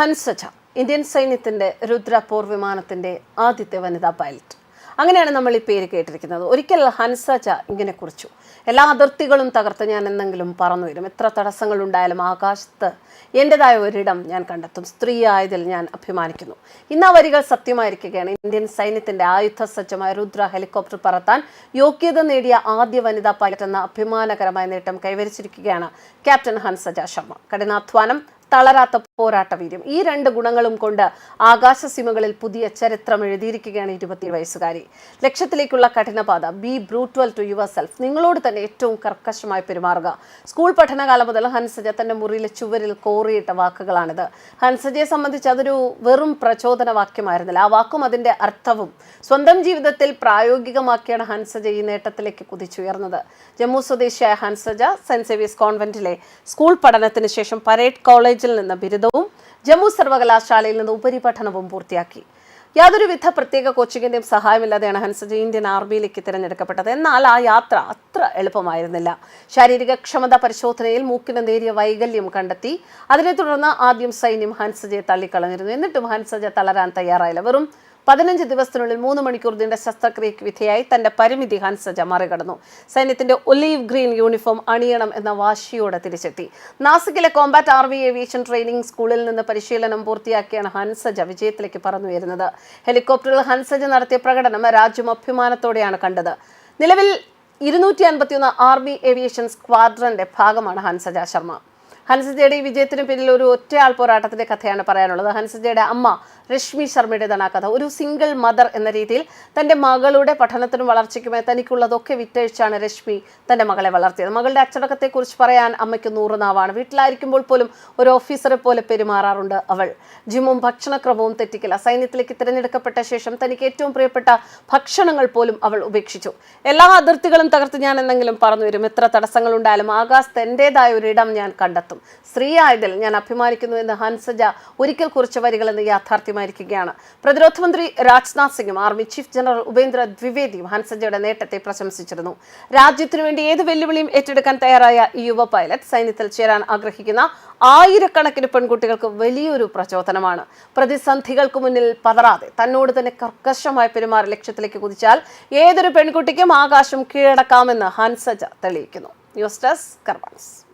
ഹൻസജ Indian സൈന്യത്തിന്റെ രുദ്രപോർ വിമാനത്തിന്റെ ആദ്യത്തെ വനിതാ പൈലറ്റ്. അങ്ങനെയാണ് നമ്മൾ ഈ പേര് കേട്ടിരിക്കുന്നത്. ഒരിക്കൽ ഹൻസജ ഇങ്ങനെ കുറിച്ചു. എല്ലാ അതിർത്തികളും തകർത്ത് ഞാൻ എന്തെങ്കിലും പറന്നു വരും. എത്ര തടസ്സങ്ങൾ ഉണ്ടായാലും ആകാശത്ത് എന്റെതായ ഒരിടം ഞാൻ കണ്ടെത്തും. സ്ത്രീ ആയതിൽ ഞാൻ അഭിമാനിക്കുന്നു. ഇന്ന് ആ വരികൾ സത്യമായിരിക്കുകയാണ്. ഇന്ത്യൻ സൈന്യത്തിന്റെ ആയുധ സജ്ജമായ രുദ്ര ഹെലികോപ്റ്റർ പറത്താൻ യോഗ്യത നേടിയ ആദ്യ വനിതാ പൈലറ്റ് എന്ന അഭിമാനകരമായ നേട്ടം കൈവരിച്ചിരിക്കുകയാണ് ക്യാപ്റ്റൻ ഹൻസജ ശർമ്മ. കഠിനാധ്വാനം തളരാത്ത പോരാട്ട വീര്യം ഈ രണ്ട് ഗുണങ്ങളും കൊണ്ട് ആകാശസീമകളിൽ പുതിയ ചരിത്രം എഴുതിയിരിക്കുകയാണ് ഇരുപത്തി വയസ്സുകാരി. ലക്ഷ്യത്തിലേക്കുള്ള കഠിനപാത be brutal to yourself നിങ്ങളോട് തന്നെ ഏറ്റവും കർക്കശമായി പെരുമാറുക. സ്കൂൾ പഠനകാലം മുതൽ ഹൻസജ തന്റെ മുറിയിലെ ചുവരിൽ കോറിയിട്ട വാക്കുകളാണിത്. ഹൻസജയെ സംബന്ധിച്ച് അതൊരു വെറും പ്രചോദന വാക്യമായിരുന്നില്ല ആ വാക്കും അതിന്റെ അർത്ഥവും സ്വന്തം ജീവിതത്തിൽ പ്രായോഗികമാക്കിയാണ് ഹൻസജ ഈ നേട്ടത്തിലേക്ക് കുതിച്ചുയർന്നത്. ജമ്മു സ്വദേശിയായ ഹൻസജ സെന്റ് സേവിയസ് കോൺവെന്റിലെ സ്കൂൾ പഠനത്തിന് ശേഷം പരേഡ് കോളേജിൽ നിന്ന് ബിരുദവും ജമ്മു സർവകലാശാലയിൽ നിന്ന് ഉപരിപഠനവും പൂർത്തിയാക്കി. യാതൊരുവിധ പ്രത്യേക കോച്ചിങ്ങിന്റെയും സഹായമില്ലാതെയാണ് ഹൻസജ ഇന്ത്യൻ ആർമിയിലേക്ക് തിരഞ്ഞെടുക്കപ്പെട്ടത്. എന്നാൽ ആ യാത്ര അത്ര എളുപ്പമായിരുന്നില്ല. ശാരീരിക ക്ഷമത പരിശോധനയിൽ മൂക്കിന് നേരിയ വൈകല്യം കണ്ടെത്തി അതിനെ തുടർന്ന് ആദ്യം സൈന്യം ഹൻസജയെ തള്ളിക്കളഞ്ഞിരുന്നു. എന്നിട്ടും ഹൻസജ തളരാൻ തയ്യാറായില്ല. വെറും പതിനഞ്ച് ദിവസത്തിനുള്ളിൽ മൂന്ന് മണിക്കൂർ നീണ്ട ശസ്ത്രക്രിയയ്ക്ക് വിധേയായി തന്റെ പരിമിതി ഹൻസജ മറികടന്നു. സൈന്യത്തിന്റെ ഒലീവ് ഗ്രീൻ യൂണിഫോം അണിയണം എന്ന വാശിയോടെ തിരിച്ചെത്തി. നാസിക്കിലെ കോമ്പാറ്റ് ആർമി ഏവിയേഷൻ ട്രെയിനിംഗ് സ്കൂളിൽ നിന്ന് പരിശീലനം പൂർത്തിയാക്കിയാണ് ഹൻസജ വിജയത്തിലേക്ക് പറന്നുയരുന്നത്. ഹെലികോപ്റ്ററിൽ ഹൻസജ നടത്തിയ പ്രകടനം രാജ്യം അഭിമാനത്തോടെയാണ് കണ്ടത്. നിലവിൽ ഇരുന്നൂറ്റി അൻപത്തിയൊന്ന് ആർമി ഏവിയേഷൻ സ്ക്വാഡ്രന്റെ ഭാഗമാണ് ഹൻസജ ശർമ്മ. ഹൻസജയുടെ ഈ വിജയത്തിന് പിന്നിൽ ഒരു ഒറ്റയാൾ പോരാട്ടത്തിന്റെ കഥയാണ് പറയാനുള്ളത്. ഹൻസജയുടെ അമ്മ രശ്മി ശർമ്മയുടേതാണ് ആ കഥ. ഒരു സിംഗിൾ മദർ എന്ന രീതിയിൽ തന്റെ മകളുടെ പഠനത്തിനും വളർച്ചയ്ക്കുമായി തനിക്കുള്ളതൊക്കെ വിറ്റഴിച്ചാണ് രശ്മി തന്റെ മകളെ വളർത്തിയത്. മകളുടെ അച്ചടക്കത്തെക്കുറിച്ച് പറയാൻ അമ്മയ്ക്ക് നൂറ് നാവാണ് വീട്ടിലായിരിക്കുമ്പോൾ പോലും ഒരു ഓഫീസറെ പോലെ പെരുമാറാറുണ്ട് അവൾ. ജിമ്മും ഭക്ഷണക്രമവും തെറ്റിക്കില്ല. സൈന്യത്തിലേക്ക് തിരഞ്ഞെടുക്കപ്പെട്ട ശേഷം തനിക്ക് ഏറ്റവും പ്രിയപ്പെട്ട ഭക്ഷണങ്ങൾ പോലും അവൾ ഉപേക്ഷിച്ചു. എല്ലാ അതിർത്തികളും തകർത്ത് ഞാൻ എന്തെങ്കിലും പറഞ്ഞു വരും? എത്ര തടസ്സങ്ങൾ ഉണ്ടായാലും ആകാശത്ത് എന്റെതായ ഒരിടം ഞാൻ കണ്ടെത്തും. സ്ത്രീ ആയതിൽ ഞാൻ അഭിമാനിക്കുന്നു എന്ന് ഹൻസജ ഒരിക്കൽ കുറിച്ച വരികൾ എന്ന് യാഥാർത്ഥ്യമായിരിക്കുകയാണ്. പ്രതിരോധ മന്ത്രി രാജ്നാഥ് സിംഗും ആർമി ചീഫ് ജനറൽ ഉപേന്ദ്ര ദ്വിവേദിയും ഹൻസജയുടെ നേട്ടത്തെ പ്രശംസിച്ചിരുന്നു. രാജ്യത്തിനു വേണ്ടി ഏത് വെല്ലുവിളിയും ഏറ്റെടുക്കാൻ തയ്യാറായ ഈ യുവ പൈലറ്റ് സൈന്യത്തിൽ ചേരാൻ ആഗ്രഹിക്കുന്ന ആയിരക്കണക്കിന് പെൺകുട്ടികൾക്ക് വലിയൊരു പ്രചോദനമാണ്. പ്രതിസന്ധികൾക്ക് മുന്നിൽ പതറാതെ തന്നോട് തന്നെ കർക്കശമായി പെരുമാറി ലക്ഷ്യത്തിലേക്ക് കുതിച്ചാൽ ഏതൊരു പെൺകുട്ടിക്കും ആകാശം കീഴടക്കാമെന്ന് ഹൻസജ തെളിയിക്കുന്നു. News desk കർബാൻസ്